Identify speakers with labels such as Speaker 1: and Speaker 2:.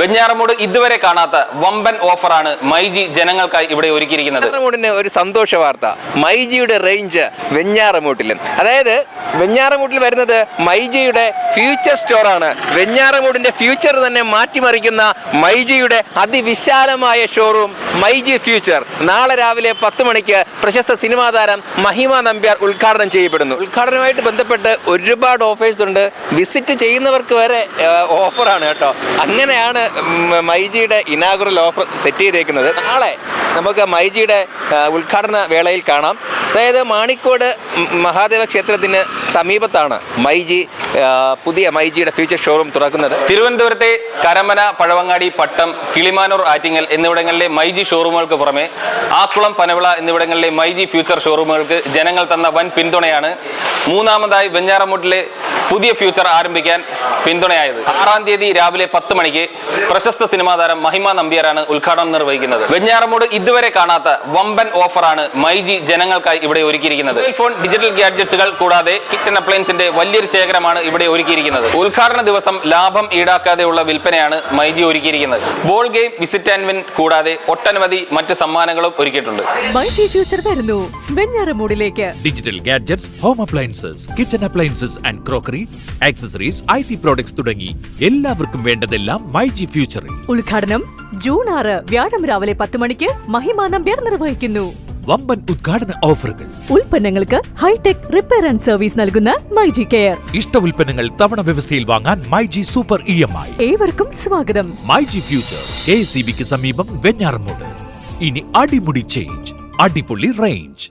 Speaker 1: വെഞ്ഞാറമൂട് ഇതുവരെ കാണാത്ത വമ്പൻ ഓഫറാണ് മൈജി ജനങ്ങൾക്കായി ഇവിടെ ഒരുക്കിയിരിക്കുന്നത്.
Speaker 2: വെഞ്ഞാറമൂടിന് ഒരു സന്തോഷ വാർത്ത. മൈജിയുടെ റേഞ്ച് വെഞ്ഞാറമൂട്ടിലും. അതായത് വെഞ്ഞാറമൂട്ടിൽ വരുന്നത് മൈജിയുടെ ഫ്യൂച്ചർ സ്റ്റോറാണ് വെഞ്ഞാറമൂടിന്റെ ഫ്യൂച്ചർ തന്നെ മാറ്റിമറിക്കുന്ന മൈജിയുടെ അതിവിശാലമായ ഷോറൂം മൈജി ഫ്യൂച്ചർ നാളെ രാവിലെ പത്ത് മണിക്ക് പ്രശസ്ത സിനിമാ താരം മഹിമ നമ്പ്യാർ ഉദ്ഘാടനം ചെയ്യപ്പെടുന്നു. ഉദ്ഘാടനവുമായിട്ട് ബന്ധപ്പെട്ട് ഒരുപാട് ഓഫേഴ്സ് ഉണ്ട്. വിസിറ്റ് ചെയ്യുന്നവർക്ക് വരെ ഓഫറാണ് കേട്ടോ. അങ്ങനെയാണ് മൈജിയുടെ ഇനാഗുറൽ ഓഫർ സെറ്റ് ചെയ്തേക്കുന്നത്. നാളെ നമുക്ക് മൈജിയുടെ ഉദ്ഘാടന വേളയിൽ കാണാം. അതായത് മാണിക്കോട് മഹാദേവ ക്ഷേത്രത്തിന് സമീപത്താണ് മൈജി പുതിയ മൈജിയുടെ ഫ്യൂച്ചർ ഷോറൂം തുറക്കുന്നത്.
Speaker 1: തിരുവനന്തപുരത്തെ കരമന പഴവങ്ങാടി പട്ടം കിളിമാനൂർ ആറ്റിങ്ങൽ എന്നിവിടങ്ങളിലെ മൈജി ഷോറൂമുകൾക്ക് പുറമെ ആക്കുളം പനവിള എന്നിവിടങ്ങളിലെ മൈജി ഫ്യൂച്ചർ ഷോറൂമുകൾക്ക് ജനങ്ങൾ തന്ന വൻ പിന്തുണയാണ്. മൂന്നാമതായി വെഞ്ഞാറമൂട്ടിലെ പുതിയ ഫ്യൂച്ചർ ആരംഭിക്കാൻ പിന്തുണയായത്. ആറാം തീയതി രാവിലെ പത്ത് മണിക്ക് പ്രശസ്ത സിനിമാ താരം മഹിമ നമ്പ്യാരാണ് ഉദ്ഘാടനം നിർവഹിക്കുന്നത്. വെഞ്ഞാറമൂട് ഇതുവരെ കാണാത്ത വമ്പൻ ഓഫറാണ് മൈജി ജനങ്ങൾക്കായി ഇവിടെ ഒരുക്കിയിരിക്കുന്നത്. മൊബൈൽ ഫോൺ ഡിജിറ്റൽ ഗാഡ്ജറ്റ്സുകൾ കൂടാതെ കിച്ചൺ അപ്ലയൻസിന്റെ വലിയൊരു ശേഖരമാണ് ഇവിടെ ഒരുക്കിയിരിക്കുന്നത്. ഉദ്ഘാടന ദിവസം ലാഭം ഈടാക്കാതെയുള്ള വിൽപ്പനയാണ് മൈജി ഒരുക്കിയിരിക്കുന്നത്. Ball game visit and win കൂടാതെ ഒട്ടനവധി മറ്റ് സമ്മാനങ്ങളും ഒരുക്കിയിട്ടുണ്ട്.
Speaker 3: മൈജി ഫ്യൂച്ചർ വരുന്നു വെഞ്ഞാറമൂടിലേക്ക്.
Speaker 4: Digital gadgets home appliances kitchen appliances and crockery accessories I T products തുടങ്ങി എല്ലാവർക്കും വേണ്ടതെല്ലാം മൈ ജി ഫ്യൂച്ചറിൽ.
Speaker 3: ഉദ്ഘാടനം ജൂൺ ആറ് വ്യാഴം രാവിലെ പത്ത് മണിക്ക് മഹിമ നമ്പ്യാർ നിർവഹിക്കുന്നു.
Speaker 4: വമ്പൻ ഉദ്ഘാടന ഓഫറുകൾ.
Speaker 3: ഉൽപ്പന്നങ്ങൾക്ക് ഹൈടെക് റിപ്പയർ ആൻഡ് സർവീസ് നൽകുന്ന മൈജി കെയർ.
Speaker 4: ഇഷ്ട ഉൽപ്പന്നങ്ങൾ തവണ വ്യവസ്ഥയിൽ വാങ്ങാൻ myG super E M I.
Speaker 3: ഏവർക്കും സ്വാഗതം.
Speaker 4: മൈജി ഫ്യൂച്ചർ എ സി ബിക്ക് സമീപം വെഞ്ഞാറമൂട്. ഇനി അടിമുടി ചേഞ്ച് അടിപൊളി റേഞ്ച്